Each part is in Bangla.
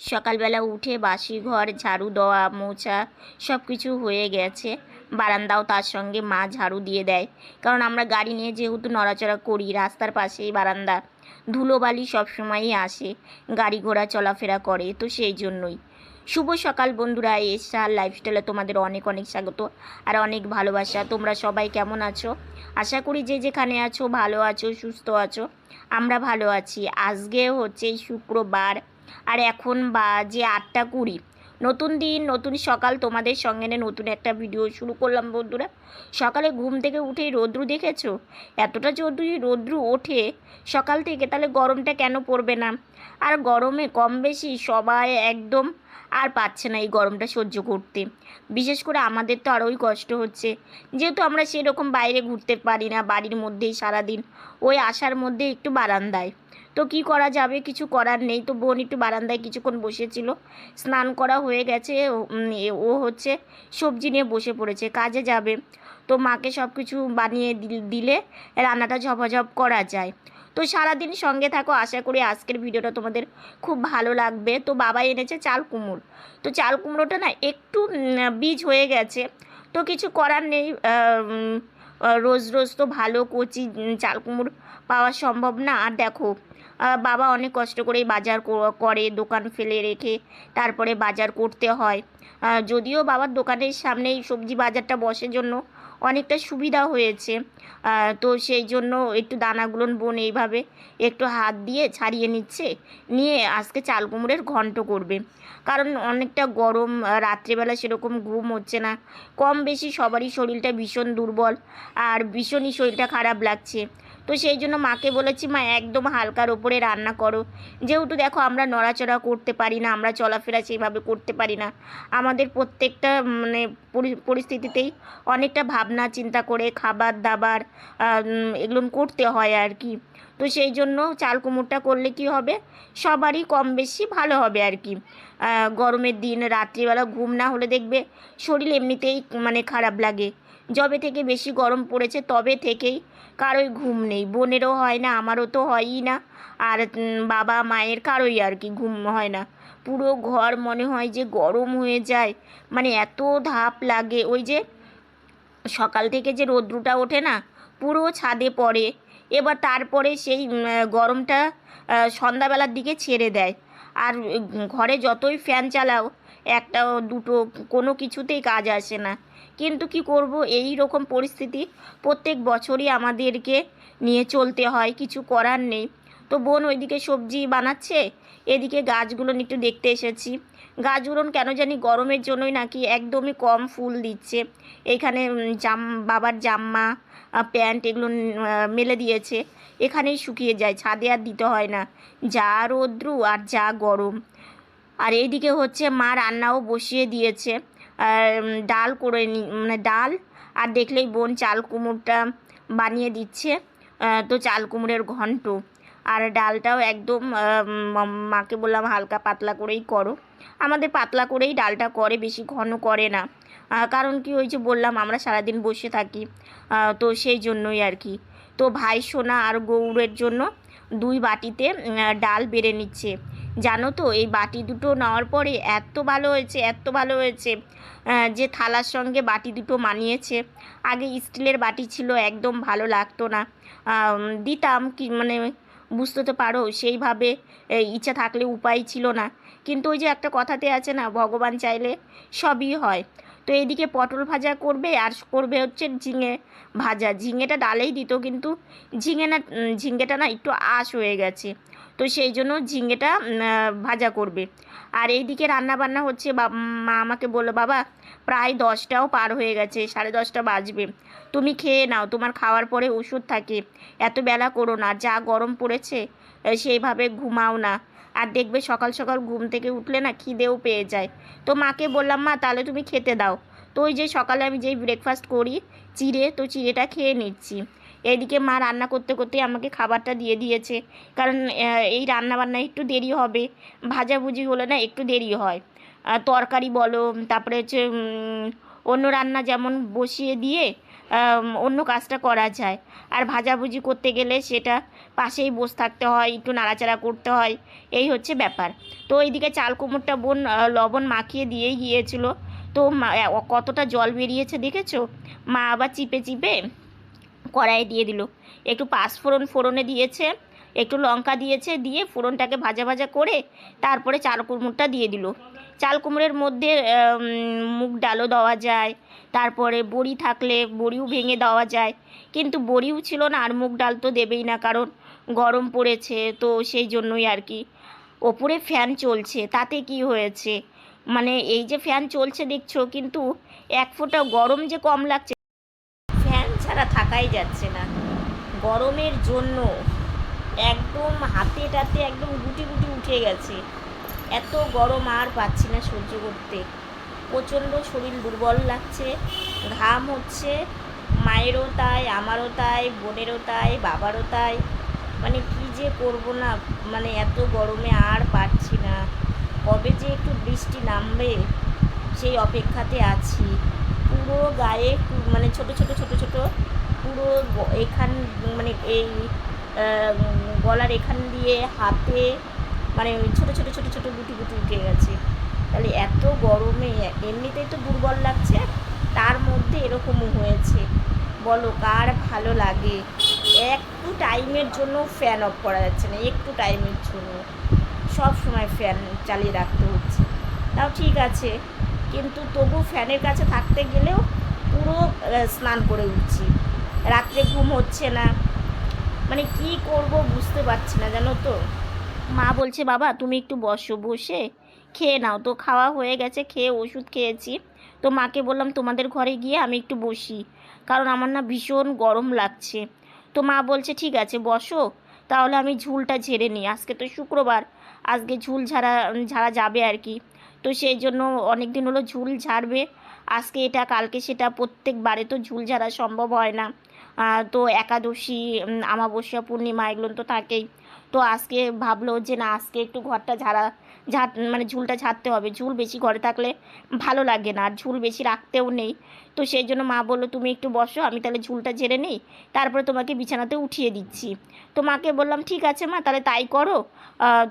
সকালবেলা উঠে বাসি ঘর, ঝাড়ু দেওয়া, মোছা সব কিছু হয়ে গেছে। বারান্দাও তার সঙ্গে মা ঝাড়ু দিয়ে দেয়। কারণ আমরা গাড়ি নিয়ে যেহেতু নড়াচড়া করি, রাস্তার পাশেই বারান্দা। ধুলোবালি সবসময়ই আসে, গাড়ি ঘোড়া চলাফেরা করে, তো সেই জন্যই। শুভ সকাল বন্ধুরা এসা লাইফস্টাইলে তোমাদের অনেক অনেক স্বাগত আর অনেক ভালোবাসা। তোমরা সবাই কেমন আছো? আশা করি যে যেখানে আছো, ভালো আছো, সুস্থ আছো। আমরা ভালো আছি। আজকে হচ্ছে শুক্রবার আর এখন বাজে আটটা কুড়ি। নতুন দিন, নতুন সকাল। তোমাদের সঙ্গে নিয়ে নতুন একটা ভিডিও শুরু করলাম বন্ধুরা। সকালে ঘুম থেকে উঠেই রোদ্রু দেখেছ? এতটা যদি রোদ্রু ওঠে সকাল থেকে, তাহলে গরমটা কেন পড়বে না? আর গরমে কম বেশি সবাই একদম আর পাচ্ছে না এই গরমটা সহ্য করতে। বিশেষ করে আমাদের তো আরোই কষ্ট হচ্ছে। যেহেতু আমরা সেরকম বাইরে ঘুরতে পারি না, বাড়ির মধ্যেই সারাদিন। ওই আসার মধ্যে একটু বারান্দায়। তো কি করা যাবে? কিছু করার নেই। তো বোন একটু বারান্দায় কিছুক্ষণ বসেছিল। স্নান করা হয়ে গেছে। ও হচ্ছে সবজি নিয়ে বসে পড়েছে। কাজে যাবে। তো মাকে সব কিছু বানিয়ে দিল- রান্নাটা ঝপাঝপ করা যায়। তো সারাদিন সঙ্গে থাকো। আশা করি আজকের ভিডিওটা তোমাদের খুব ভালো লাগবে। তো বাবা এনেছে চাল কুমড়ো। তো চাল কুমড়োটা না একটু বীজ হয়ে গেছে। তো কিছু করার নেই। রোজ রোজ তো ভালো কচি চাল কুমড়ো পাওয়া সম্ভব না। আর দেখো বাবা অনেক কষ্ট করেই বাজার করে, দোকান ফেলে রেখে তারপরে বাজার করতে হয়। যদিও বাবার দোকানের সামনেই সবজি বাজারটা বসে জন্য অনেকটা সুবিধা হয়েছে। তো সেই জন্য একটু দানাগুলো বোন এইভাবে একটু হাত দিয়ে ছাড়িয়ে নিচ্ছে, নিয়ে আজকে চাল কুমড়ের ঘন্ট করবে। কারণ অনেকটা গরম রাত্রেবেলা সেরকম ঘুম হচ্ছে না। কম বেশি সবারই শরীরটা ভীষণ দুর্বল, আর ভীষণই শরীরটা খারাপ লাগছে। তো সেই জন্য মাকে বলেছি, মা, একদম হালকার ওপরে রান্না করো। যেহেতু দেখো আমরা নড়াচড়া করতে পারি না, আমরা চলাফেরা সেইভাবে করতে পারি না। আমাদের প্রত্যেকটা মানে পরি- পরিস্থিতিতেই অনেকটা ভাবনা, চিন্তা করে খাবার, দাবার এগুলো করতে হয় আর কি। তো সেই জন্য চাল কুমড়োটা করলে কি হবে? সবারই কম বেশি ভালো হবে আর কি। গরমের দিন, রাত্রিবেলা ঘুম না হলে দেখবে শরীর এমনিতেই মানে খারাপ লাগে। যবে থেকে বেশি গরম পড়েছে, তবে থেকেই কারোই ঘুম নেই। বোনেরও হয় না, আমারও তো হয়ই না। আর বাবা মায়ের কারোই আর কি ঘুম হয় না। পুরো ঘর মনে হয় যে গরম হয়ে যায়। মানে এত ধাপ লাগে। ওই যে সকাল থেকে যে রৌদ্রটা ওঠে না, পুরো ছাদে পড়ে। এবার তারপরে সেই গরমটা সন্ধ্যাবেলার দিকে ছেড়ে দেয়। আর ঘরে যতই ফ্যান চালাও, একটা দুটো, কোনো কিছুতেই কাজ আসে না। কিন্তু কি করব? এই রকম পরিস্থিতি প্রত্যেক বছরই আমাদেরকে নিয়ে চলতে হয়, কিছু করার নেই। তো বোন ওইদিকে সবজি বানাচ্ছে, এদিকে গাছগুলো একটু দেখতে এসেছি। গাছগুলো কেন জানি গরমের জন্যই নাকি একদমই কম ফুল দিচ্ছে। এখানে জাম, বাবার জাম্মা প্যান্ট এগুলো মেলে দিয়েছে। এখানেই শুকিয়ে যায়, ছাদে আর দিতে হয় না। যা রৌদ্রু আর যা গরম। আর এইদিকে হচ্ছে মা রান্নাও বসিয়ে দিয়েছে। ডাল করে নি মানে ডাল আর দেখলেই বোন চাল কুমড়োটা বানিয়ে দিচ্ছে তো চাল কুমড়োর ঘন্ট। আর ডালটাও একদম মাকে বললাম হালকা পাতলা করেই করো। আমাদের পাতলা করেই ডালটা করে, বেশি ঘন করে না। কারণ কি যে বললাম আমরা সারাদিন বসে থাকি তো সেই জন্যই আর কি। তো ভাই সোনা আর গৌড়ের জন্য দুই বাটিতে ডাল বেড়ে নিচ্ছে। জানো তো, এই বাটি দুটো নেওয়ার পরে এত ভালো হয়েছে, এত ভালো হয়েছে যে থালার সঙ্গে বাটি দুটো মানিয়েছে। আগে স্টিলের বাটি ছিল, একদম ভালো লাগতো না। দিতাম কি মানে বুঝতে তো পারো, সেইভাবে ইচ্ছা থাকলে উপায় ছিল না। কিন্তু ওই যে একটা কথাতে আছে না, ভগবান চাইলে সবই হয়। তো এদিকে পটল ভাজা করবে, আর করবে হচ্ছে ঝিঙে ভাজা। ঝিঙেটা ডালেই দিত, কিন্তু ঝিঙে না ঝিঙেটা না একটু আশ হয়ে গেছে। তো সেই জন্য ঝিঙেটা ভাজা করবে। আর এইদিকে রান্না বান্না হচ্ছে মা আমাকে বলল, বাবা, প্রায় দশটাও পার হয়ে গেছে, সাড়ে দশটা বাজবে। তুমি খেয়ে নাও, তোমার খাওয়ার পরে ওষুধ থাকে। এত বেলা করো না, যা গরম পড়েছে সেইভাবে ঘুমাও না। আর দেখবে সকাল সকাল ঘুম থেকে উঠলে না খিদেও পেয়ে যায়। তো মাকে বললাম, মা, তাহলে তুমি খেতে দাও। তো ওই যে সকালে আমি যেই ব্রেকফাস্ট করি, চিড়ে, তো চিড়েটা খেয়ে নিচ্ছি। এদিকে মা রান্না করতে করতে আমাকে খাবারটা দিয়ে দিয়েছে। কারণ এই রান্না বান্না একটু দেরি হবে। ভাজাভুজি হলে না একটু দেরি হয়। তরকারি বলো, তারপরে হচ্ছে অন্য রান্না যেমন বসিয়ে দিয়ে অন্য কাজটা করা যায়। আর ভাজাভুজি করতে গেলে সেটা পাশেই বসে থাকতে হয়, একটু নাড়াচাড়া করতে হয়। এই হচ্ছে ব্যাপার। তো এইদিকে চাল কুমড়োটা বোন লবণ মাখিয়ে দিয়েই গিয়েছিল। তো কতটা জল বেরিয়েছে দেখেছ? মা আবার চিপে চিপে কড়াইয়ে দিয়ে দিল। একটু পাঁচফোড়ন ফোড়নে দিয়েছে, একটু লঙ্কা দিয়েছে, দিয়ে ফোড়নটাকে ভাজা ভাজা করে তারপরে চাল কুমড়োটা দিয়ে দিল। চাল কুমড়োর মধ্যে মুগ ডালও দেওয়া যায়, তারপরে বড়ি থাকলে বড়িও ভেঙে দেওয়া যায়। কিন্তু বড়িও ছিল না, আর মুগ ডাল তো দেবেই না, কারণ গরম পড়েছে, তো সেই জন্যই আর কি। ওপরে ফ্যান চলছে, তাতে কি হয়েছে? মানে এই যে ফ্যান চলছে দেখছ, কিন্তু এক ফোঁটা গরম যে কম লাগছে থাকাই যাচ্ছে না। গরমের জন্য একদম হাতে টাতে একদম গুটি গুটি উঠে গেছে। এত গরম আর পাচ্ছি না সহ্য করতে। প্রচণ্ড শরীর দুর্বল লাগছে, ঘাম হচ্ছে, মায়েরও তাই, আমারও তাই, বোনেরও তাই, বাবারও তাই। মানে কি যে করব না মানে এত গরমে আর পারছি না। কবে যে একটু বৃষ্টি নামবে, সেই অপেক্ষাতে আছি। পুরো গায়ে মানে ছোট ছোট ছোট ছোট পুরো এখান মানে এই গলার এখান দিয়ে হাতে মানে ছোট ছোট ছোট ছোট গুটি গুটি উঠে গেছে। তাহলে এত গরমে এমনিতেই তো দুর্বল লাগছে, তার মধ্যে এরকমও হয়েছে। বলো, কার ভালো লাগে? একটু টাইমের জন্য ফ্যান অফ করা যাচ্ছে না, একটু টাইমের জন্য। সব সময় ফ্যান চালিয়ে রাখতে হচ্ছে। তাও ঠিক আছে, কিন্তু তবু ফ্যানের কাছে থাকতে গেলেও পুরো স্নান করে উঠছি। রাত্রে ঘুম হচ্ছে না। মানে কি করব বুঝতে পারছি না, জানো তো। মা বলছে, বাবা, তুমি একটু বসো, বসে খেয়ে নাও। তো খাওয়া হয়ে গেছে, খেয়ে ওষুধ খেয়েছি। তো মাকে বললাম, তোমাদের ঘরে গিয়ে আমি একটু বসি, কারণ আমার না ভীষণ গরম লাগছে। তো মা বলছে, ঠিক আছে, বসো, তাহলে আমি ঝুলটা ঝেড়ে নিই। আজকে তো শুক্রবার, আজকে ঝুল ঝাড়া ঝাড়া যাবে আর কি। তো সেই জন্য অনেক দিন হলো ঝুল ঝাড়বে। আজকে এটা, কালকে সেটা, প্রত্যেকবারে তো ঝুল ঝাড়া সম্ভব হয় না। তো একাদশী আমাবস্যা পূর্ণিমা এগুলো তো থাকেই। তো আজকে ভাবলো যে না, আজকে একটু ঘরটা ঝাড়া, ঝাড় মানে ঝুলটা ঝাড়তে হবে। ঝুল বেশি ঘরে থাকলে ভালো লাগে না, আর ঝুল বেশি রাখতেও নেই। তো সেই জন্য মা বলল, তুমি একটু বসো, আমি তাহলে ঝুলটা ঝেড়ে নিই, তারপরে তোমাকে বিছানাতে উঠিয়ে দিচ্ছি। তো মাকে বললাম, ঠিক আছে মা, তাহলে তাই করো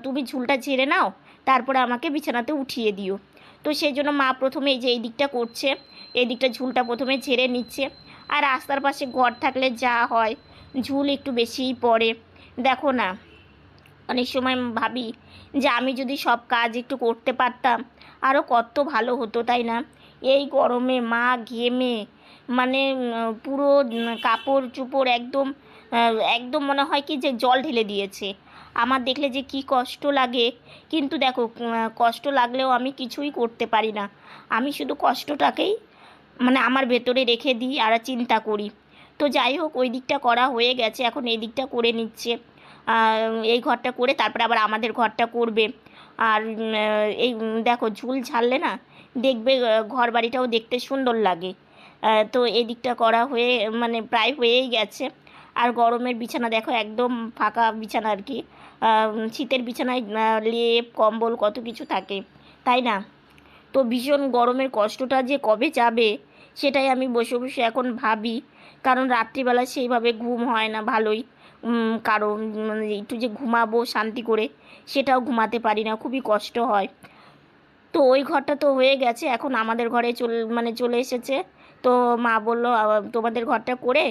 তুমি ঝুলটা ঝেড়ে নাও, তারপরে আমাকে বিছানাতে উঠিয়ে দিও। তো সেই জন্য মা প্রথমে এই যে, এই দিকটা করছে, এই দিকটা ঝুলটা প্রথমে ঝেড়ে নিচ্ছে। আর রাস্তার পাশে ঘর থাকলে যা হয়, ঝুল একটু বেশিই পড়ে। দেখো না, অনেক সময় ভাবি যে আমি যদি সব কাজ একটু করতে পারতাম আরও কত ভালো হতো, তাই না? এই গরমে, মা ঘেমে মানে পুরো কাপড় চুপড় একদম একদম মনে হয় কি যে জল ঢেলে দিয়েছে। আমার দেখলে যে কি কষ্ট লাগে। কিন্তু দেখো কষ্ট লাগলেও আমি কিছুই করতে পারি না। আমি শুধু কষ্টটাকেই মানে আমার ভেতরে রেখে দিই আর চিন্তা করি। তো যাই হোক, ওই দিকটা করা হয়ে গেছে, এখন এই দিকটা করে নিচ্ছে। এই ঘরটা করে তারপরে আবার আমাদের ঘরটা করবে। আর এই দেখো ঝুল ঝাড়লে না দেখবে ঘর বাড়িটাও দেখতে সুন্দর লাগে। তো এই দিকটা করা হয়ে মানে প্রায় হয়েই গেছে। আর গরমের বিছানা দেখো একদম ফাঁকা বিছানা আর কি। শীতের বিছানায় লেপ, কম্বল কত কিছু থাকে, তাই না? তো ভীষণ গরমের কষ্টটা যে কবে যাবে সেটাই আমি বসে বসে এখন ভাবি। কারণ রাত্রিবেলা সেইভাবে ঘুম হয় না ভালোই। কারণ মানে একটু যে ঘুমাবো শান্তি করে, সেটাও ঘুমাতে পারি না, খুবই কষ্ট হয়। তো ওই ঘরটা তো হয়ে গেছে, এখন আমাদের ঘরে চল মানে চলে এসেছে। তো মা বলল তোমাদের ঘরটা করে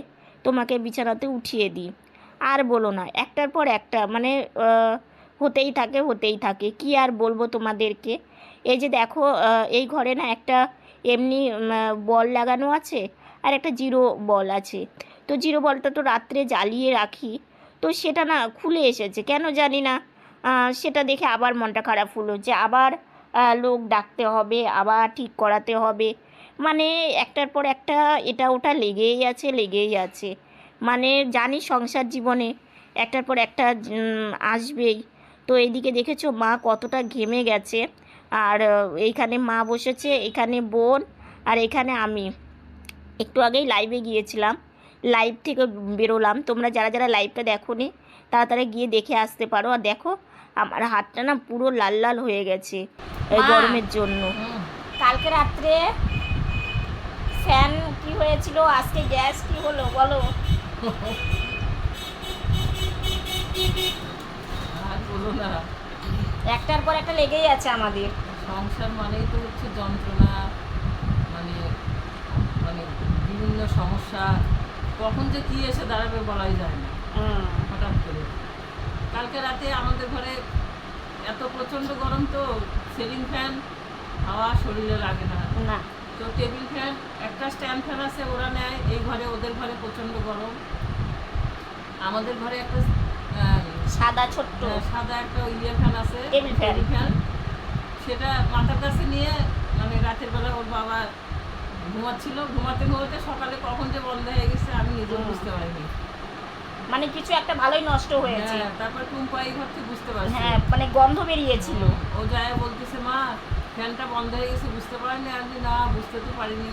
তোমাকে বিছানাতে উঠিয়ে দিই। আর বলো না, একটার পর একটা মানে হতেই থাকে হতেই থাকে। কি আর বলব তোমাদেরকে? এই যে দেখো এই ঘরে না একটা এমনি বল লাগানো আছে আর একটা জিরো বল আছে। তো জিরো বলটা তো রাত্রে জ্বালিয়ে রাখি। তো সেটা না খুলে এসেছে। কেন জানি না। সেটা দেখে আবার মনটা খারাপ হলো যে আবার লোক ডাকতে হবে, আবার ঠিক করাতে হবে। মানে একটার পর একটা এটা ওটা লেগেই আছে লেগেই আছে। মানে জানি সংসার জীবনে একটার পর একটা আসবেই। তো এইদিকে দেখেছ মা কতটা ঘেমে গেছে। আর এইখানে মা বসেছে এখানে বোন আর এখানে আমি। একটু আগেই লাইভে গিয়েছিলাম। লাইভ থেকে বেরোলাম। তোমরা যারা যারা লাইভটা দেখো নি তাড়াতাড়ি গিয়ে দেখে আসতে পারো। আর দেখো আমার হাতটা না পুরো লাল লাল হয়ে গেছে এই গরমের জন্য। কালকে রাত্রে ফ্যান কি হয়েছিল? আজকে গ্যাস কি হলো? বলো। আর বলো না। একটার পর একটা লেগেই আছে আমাদের। সংসার মানেই তো হচ্ছে যন্ত্রণা মানে মানে বিভিন্ন সমস্যা। কখন যে কি এসে দাঁড়াবে বলাই যায় না হঠাৎ করে। কালকে রাতে আমাদের ঘরে এত প্রচণ্ড গরম তো সিলিং ফ্যান হাওয়া শরীরে লাগে না। না। তো টেবিল ফ্যান একটা স্ট্যান্ড ফ্যান আছে ওরা নেয় এই ঘরে ওদের ঘরে প্রচণ্ড গরম। আমাদের ঘরে একটা সাদা ছোট্ট সাদা একটা ইয়ে ফ্যান আছে। Table fan. সেটা মাথার কাছে নিয়ে মানে রাতের বেলা ওর বাবা ঘুমাচ্ছিল। ঘুমাতে ঘুমাতে সকালে কখন যে বন্ধ হয়ে গেছে আমি নিজেও। বুঝতে পারিনি। মানে কিছু একটা ভালোই নষ্ট হয়েছে। হ্যাঁ, তারপর টুম্পা এই ঘর থেকে বুঝতে পারছি। হ্যাঁ মানে গন্ধ বেরিয়েছিল। ও যায় বলতেছে মা ফ্যানটা বন্ধ হয়ে গেছে বুঝতে পারিনি। আমি না বুঝতে তো পারিনি।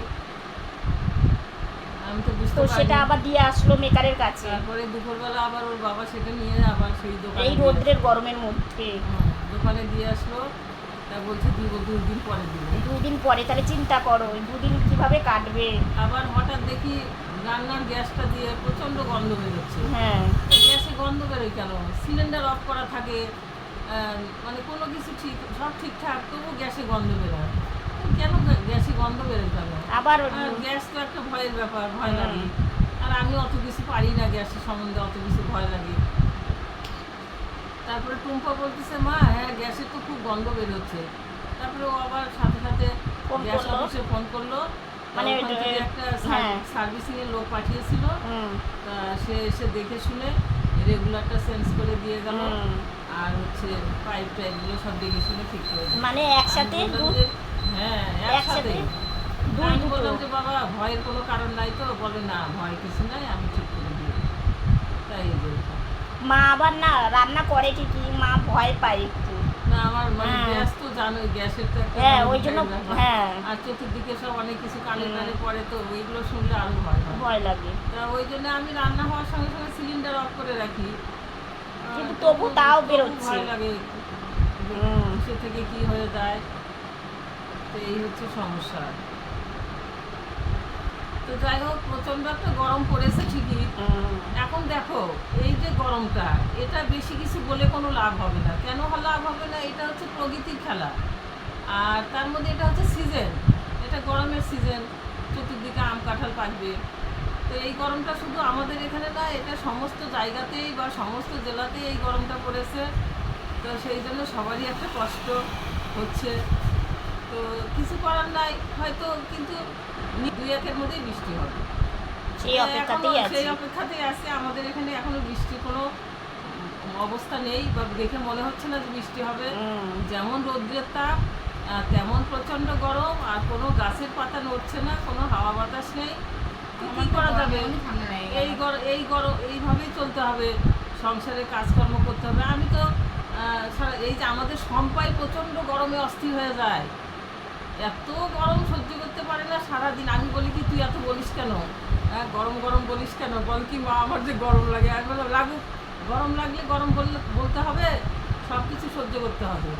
আমি তো বুঝতে সেটা আবার দিয়ে আসলো মেকারের কাছে। তারপরে দুপুরবেলা আবার ওর বাবা সেটা নিয়ে আবার সেই দোকানে এই রোদ্রের গরমের মধ্যে। দোকানে দিয়ে আসলো। তা বলছে দিব দুই দিন পরে দিব। দুদিন পরে তাহলে চিন্তা করো দুদিন কীভাবে কাটবে? আবার হঠাৎ দেখি রান্নার গ্যাসটা দিয়ে প্রচণ্ড গন্ধ বেরোচ্ছে। হ্যাঁ। গ্যাসে গন্ধ বেরোয় কেন? সিলিন্ডার অফ করা থাকে। মানে কোনো কিছু ঠিক সব ঠিকঠাক তবু গ্যাসে গন্ধ বেরোয়। কেন গ্যা- গ্যাসে গন্ধ বেরোয় কেন আবার গ্যাস তো একটা ভয়ের ব্যাপার ভয় লাগে। আর আমি অত কিছু পারি না গ্যাসের সম্বন্ধে অত কিছু ভয় লাগে। তারপরে টুম্পা বলতেছে মা হ্যাঁ গ্যাসের তো খুব গন্ধ বেরোচ্ছে। তারপরে ও আবার সাথে সাথে গ্যাস? অফিসে ফোন করল। মানে একটা হ্যাঁ। সার্ভিসিং এর লোক পাঠিয়েছিল। সে এসে দেখে শুনে রেগুলারটা চেঞ্জ করে দিয়ে গেল। আর হচ্ছে পাইপ টাইপগুলো সব দেখে শুনে ঠিক করে মানে একসাথে হ্যাঁ একসাথে। একসাথে আমি বললাম যে বাবা ভয়ের কোনো কারণ নাই তো? বলে না ভয় কিছু নাই আমি ঠিক করে তাই। মা আবার না রান্না করে ঠিকই মা ভয় পায় একটু। না আমার মানে হ্যাঁ। গ্যাস তো জানোই গ্যাসের তো হ্যাঁ ওই জন্য আর চতুর্দিকে সব অনেক কিছু কানে কানে পড়ে তো ওইগুলো শুনলে আরও ভয় ভয় লাগে। তা ওই জন্য আমি রান্না হওয়ার সঙ্গে সঙ্গে সিলিন্ডার অফ করে রাখি। কিন্তু তবু তাও বেরোচ্ছে। ভয় লাগে। সে থেকে কি হয়ে যায়? তো এই হচ্ছে সমস্যা। তো যাই হোক প্রচণ্ড একটা গরম পড়েছে ঠিকই। এখন দেখো এই যে গরমটা এটা বেশি কিছু বলে কোনো লাভ হবে না। কেন লাভ হবে না? এটা হচ্ছে প্রকৃতির খেলা। আর তার মধ্যে এটা হচ্ছে সিজন এটা গরমের সিজন চতুর্দিকে আম কাঁঠাল পাকবে। তো এই গরমটা শুধু আমাদের এখানে না এটা সমস্ত জায়গাতেই বা সমস্ত জেলাতেই এই গরমটা পড়েছে। তো সেই জন্য সবারই একটা কষ্ট হচ্ছে। তো কিছু করার নাই হয়তো কিন্তু দুই একের মধ্যেই বৃষ্টি হবে। সেই অপেক্ষাতেই আছে। সেই অপেক্ষাতেই আছে আমাদের এখানে এখনও বৃষ্টির কোনো অবস্থা নেই বা দেখে মনে হচ্ছে না যে বৃষ্টি হবে। যেমন রৌদ্রের তাপ তেমন প্রচণ্ড গরম আর কোনো গাছের পাতা নড়ছে না কোনো হাওয়া বাতাস নেই। তো কি করা যাবে? এই গরম এই গরম এইভাবেই চলতে হবে সংসারে কাজকর্ম করতে হবে। আমি তো এই যে আমাদের সম্পাই প্রচণ্ড গরমে অস্থির হয়ে যায়। এত গরম সহ্য করতে পারে না সারাদিন। আমি বলি কি তুই এত বলিস কেন? হ্যাঁ গরম গরম বলিস কেন? বল কি মা আমার যে গরম লাগে। আমি বললাম লাগুক। গরম লাগলে গরম বললে বলতে হবে সব কিছু সহ্য করতে হবে।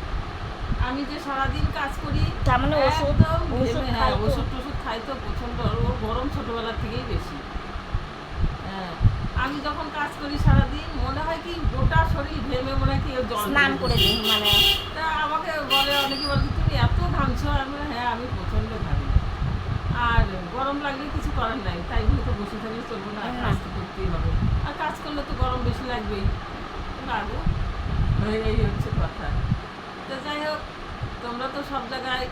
আমি যে সারাদিন কাজ করি তার মানে ওষুধ ওষুধ খাই হ্যাঁ তো। ওষুধ টষুধ খাই তো প্রচণ্ড ওর গরম ছোটোবেলার থেকেই বেশি। আমি যখন কাজ করি সারাদিন মনে হয় কি গোটা শরীর ঘেমে মনে হয় কি স্নান করে দিই মানে। তা আমাকে বলে অনেকে বলে তুমি এত ঘামছো? আমি হ্যাঁ আমি প্রচণ্ড ঘামি। আর গরম লাগলে কিছু করার নাই তাই বলে তো বসে থাকলে চলবো না না। কাজ তো করতেই হবে। আর কাজ করলে তো গরম বেশি লাগবেই। লাগো এই হচ্ছে কথা। তো যাই হোক তোমরা তো সব জায়গায়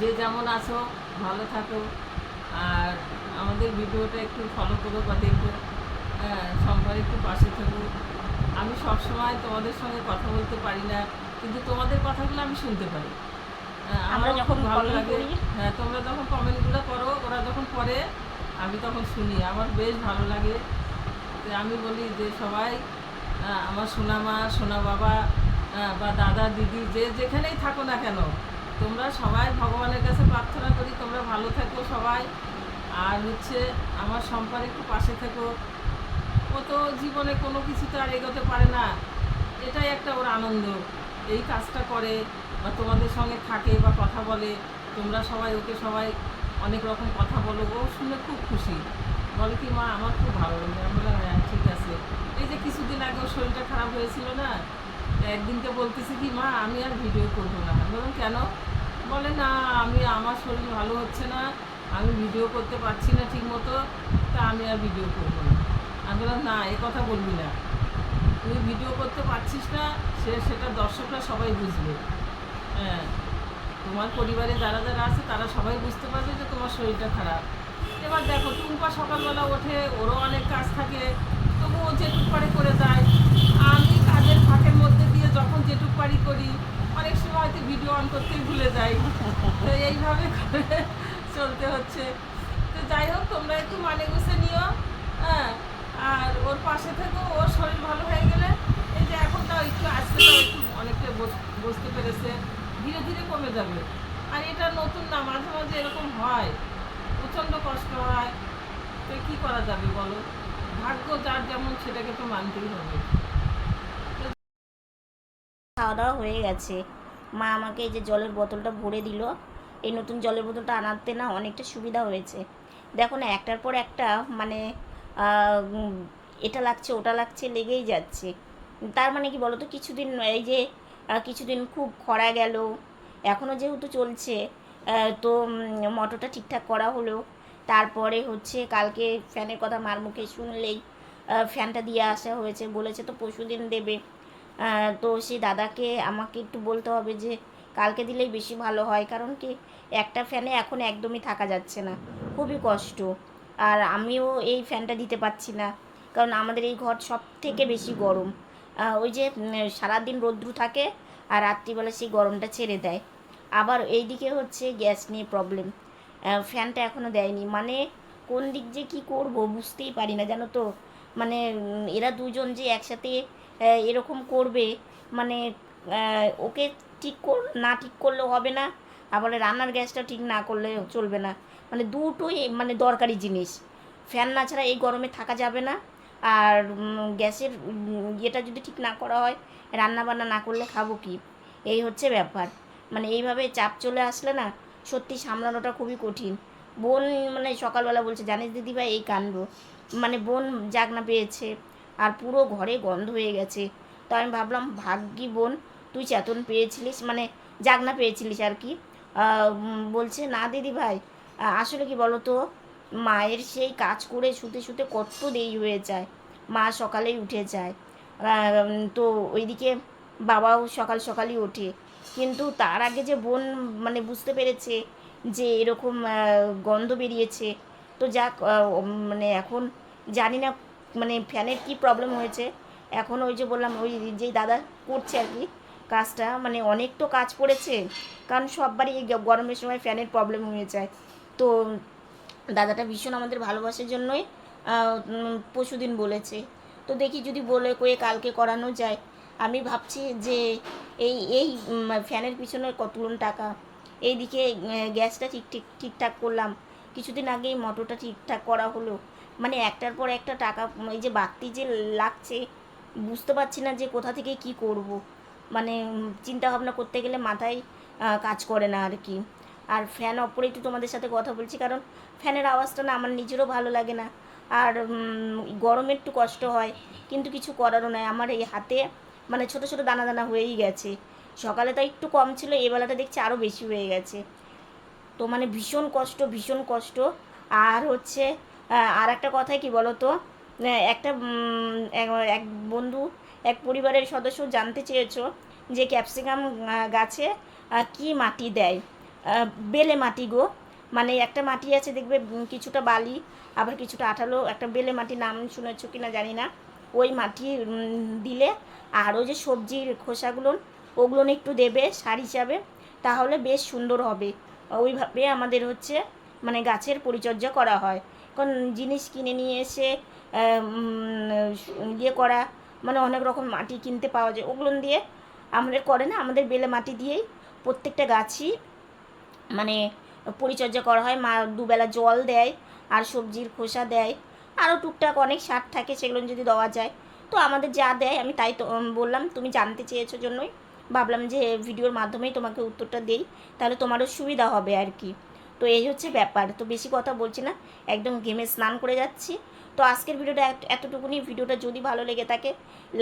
যে যেমন আছো ভালো থাকো। আর আমাদের ভিডিওটা একটু ফলো করো বা দেখো হ্যাঁ সবার একটু পাশে থাকো। আমি সব সময় তোমাদের সঙ্গে কথা বলতে পারি না কিন্তু তোমাদের কথাগুলো আমি শুনতে পারি। হ্যাঁ, আমরা যখন ভালো লাগে। হ্যাঁ তোমরা যখন কমেন্টগুলো করো ওরা যখন পড়ে আমি তখন শুনি। আমার বেশ ভালো লাগে। আমি বলি যে সবাই আহ, আমার সোনা মা সোনা বাবা বা দাদা দিদি যে যেখানেই থাকো না কেন তোমরা সবাই ভগবানের কাছে প্রার্থনা করি তোমরা ভালো থাকো সবাই। আর হচ্ছে আমার সম্পার একটু পাশে থেকো। ও তো জীবনে কোনো কিছুতে আর এগোতে পারে না। এটাই একটা ওর আনন্দ। এই কাজটা করে বা তোমাদের সঙ্গে থাকে বা কথা বলে, তোমরা সবাই ওকে সবাই অনেক রকম কথা বলো, ও শুনে খুব খুশি। বলে কি, মা, আমার খুব ভালো লাগে আমি বললাম হ্যাঁ ঠিক আছে। এই যে কিছুদিন আগে ওর শরীরটা খারাপ হয়েছিল না একদিনকে বলতেছি কি, মা, আমি আর ভিডিও করব না। বললাম, কেন? বলে, না, আমি, আমার শরীর ভালো হচ্ছে না। আমি ভিডিও করতে পারছি না ঠিক মতো তা আমি আর ভিডিও করব না। আমি বললাম, না, এ কথা বলবি না। তুই ভিডিও করতে পারছিস না, সে, সেটা দর্শকরা সবাই বুঝবে। হ্যাঁ তোমার পরিবারে যারা যারা আছে, তারা সবাই বুঝতে পারবে যে তোমার শরীরটা খারাপ। এবার দেখো, টুম্পা সকালবেলা ওঠে, ওরও অনেক কাজ থাকে, তবু ও যেটুক পারে করে যায়। আমি কাজের ফাঁকের মধ্যে দিয়ে যখন যেটুক পারি করি, অনেক সময় হয়তো ভিডিও অন করতেই ভুলে যাই। তো এইভাবে করে চলতে হচ্ছে। তো যাই হোক, তোমরা একটু মানে গুছে নিও হ্যাঁ। আর ওর পাশে থেকেও ওর শরীর ভালো হয়ে গেলে এই যে এখন তাও একটু, আজকে তাও একটু অনেকটা বস- বুঝতে পেরেছে, ধীরে ধীরে কমে যাবে। আর এটা নতুন না, মাঝে মাঝে এরকম হয়, প্রচণ্ড কষ্ট হয়। তো কী করা যাবে বলো? ভাগ্য যার যেমন, সেটাকে তো মানতেই হবে। খাওয়া দাওয়া হয়ে গেছে। মা আমাকে এই যে জলের বোতলটা ভরে দিল। এই নতুন জলের বোতলটা আনাতে না অনেকটা সুবিধা হয়েছে। দেখো না, একটার পর একটা মানে এটা লাগছে, ওটা লাগছে, লেগেই যাচ্ছে। তার মানে কি বলতো, কিছুদিন এই যে কিছুদিন খুব খরা গেল এখনও যেহেতু চলছে তো মোটরটা ঠিকঠাক করা হলো। তারপরে হচ্ছে কালকে ফ্যানের কথা মার মুখে শুনলেই ফ্যানটা দিয়ে আসা হয়েছে, বলেছে তো পরশু দিন দেবে তো সেই দাদাকে আমাকে একটু বলতে হবে যে কালকে দিলেই বেশি ভালো হয়, কারণ কি একটা ফ্যানে এখন একদমই থাকা যাচ্ছে না, খুবই কষ্ট। আর আমিও এই ফ্যানটা দিতে পারছি না, কারণ আমাদের এই ঘর সব থেকে বেশি গরম। ওই যে সারাদিন রৌদ্র থাকে আর রাত্রিবেলা সেই গরমটা ছেড়ে দেয়। আবার এই দিকে হচ্ছে গ্যাস নিয়ে প্রবলেম ফ্যানটা এখনও দেয়নি। মানে কোন দিক যে কি করব বুঝতেই পারি না, জানো তো? মানে এরা দুজন যে একসাথে এরকম করবে মানে ওকে ঠিক কর, না ঠিক করলেও হবে না। আবার রান্নার গ্যাসটা ঠিক না করলে চলবে না। মানে দুটোই মানে দরকারি জিনিস। ফ্যান না ছাড়া এই গরমে থাকা যাবে না। আর গ্যাসের ইয়েটা যদি ঠিক না করা হয় রান্না বান্না না করলে খাব কি? এই হচ্ছে ব্যাপার। মানে এইভাবে চাপ চলে আসলে না, সত্যি সামলানোটা খুবই কঠিন। বোন মানে সকালবেলা বলছে, জানিস দিদি ভাই, এই কাণ্ড। মানে বোন জাগনা পেয়েছে। আর পুরো ঘরে গন্ধ হয়ে গেছে। তো আমি ভাবলাম, ভাগ্যি বোন তুই চেতন পেয়েছিলিস মানে জাগনা পেয়েছিলিস আর কি। বলছে, না দিদি ভাই আসলে কি বলো তো মায়ের সেই কাজ করে শুতে শুতে কত দেরি হয়ে যায়। মা সকালেই উঠে যায়। তো ওইদিকে বাবাও সকাল সকালই ওঠে। কিন্তু তার আগে যে বোন মানে বুঝতে পেরেছে যে এরকম গন্ধ বেরিয়েছে, তো যাক মানে এখন জানি না মানে ফ্যানের কি প্রবলেম হয়েছে। এখন ওই যে বললাম, ওই যে দাদা করছে আর কি কাজটা মানে অনেক তো কাজ পড়েছে, কারণ সববারই এই গরমের সময় ফ্যানের প্রবলেম হয়ে যায়। তো দাদাটা ভীষণ আমাদের ভালোবাসার জন্যই পরশু দিন বলেছে। তো দেখি যদি বলে কয়ে কালকে করানো যায়। আমি ভাবছি যে এই এই ফ্যানের পিছনে কতগুলো টাকা। এইদিকে গ্যাসটা ঠিক ঠিক, ঠিকঠাক করলাম। কিছুদিন আগেই মোটরটা ঠিকঠাক করা হলো। মানে একটার পর একটা টাকা, এই যে বাড়তি যে লাগছে, বুঝতে পারছি না যে কোথা থেকে কি করব। মানে চিন্তা ভাবনা করতে গেলে মাথায় কাজ করে না আর কি। আর ফ্যান অপরে একটু তোমাদের সাথে কথা বলছি, কারণ ফ্যানের আওয়াজটা না আমার নিজেরও ভালো লাগে না। আর গরমে একটু কষ্ট হয়, কিন্তু কিছু করারও নয় আমার এই হাতে মানে ছোট ছোট দানা দানা হয়েই গেছে। সকালে তো একটু কম ছিল, এই বেলাটা দেখছি আরও বেশি হয়ে গেছে। তো মানে ভীষণ কষ্ট ভীষণ কষ্ট। আর হচ্ছে আর একটা কথাই কি বলো তো একটা এক- এক বন্ধু এক পরিবারের সদস্য জানতে চেয়েছো যে ক্যাপসিকাম গাছে কি মাটি দেয়? বেলে মাটি গো। মানে একটা মাটি আছে, দেখবে কিছুটা বালি, আবার কিছুটা আঠালো, একটা বেলে মাটি নাম শুনেছো কি না জানি না। ওই মাটি দিলে আরও যে সবজির খোসাগুলো, ওগুলো একটু দেবে সার হিসাবে, তাহলে বেশ সুন্দর হবে। ওইভাবে আমাদের হচ্ছে মানে গাছের পরিচর্যা করা হয়। কারণ জিনিস কিনে নিয়ে এসে ইয়ে করা মানে অনেক রকম মাটি কিনতে পাওয়া যায়। ওগুলো দিয়ে আমাদের করে না, আমাদের বেলে মাটি দিয়েই প্রত্যেকটা গাছই মানে পরিচর্যা করা হয়। মা দুবেলা জল দেয় আর সবজির খোসা দেয়। আরও টুকটাক অনেক সার থাকে সেগুলো যদি দেওয়া যায়। তো আমাদের যা দেয়, আমি তাই তো বললাম, তুমি জানতে চেয়েছো জন্যই। ভাবলাম যে ভিডিওর মাধ্যমেই তোমাকে উত্তরটা দেই, তাহলে তোমারও সুবিধা হবে আর কি। তো এই হচ্ছে ব্যাপার। তো বেশি কথা বলছি না, একদম গেমে স্নান করে যাচ্ছি। তো আজকের ভিডিওটা এতটুকুনি। ভিডিওটা যদি ভালো লেগে থাকে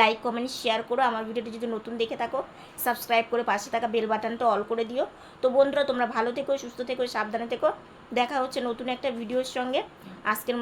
লাইক কমেন্ট শেয়ার করো। আমার ভিডিওটি যদি নতুন দেখে থাকো সাবস্ক্রাইব করে পাশে থাকা বেল বাটনটা অল করে দিও। তো বন্ধুরা, তোমরা ভালো থেকো, সুস্থ থেকো, সাবধানে থেকো। দেখা হচ্ছে নতুন একটা ভিডিওর সঙ্গে। আজকের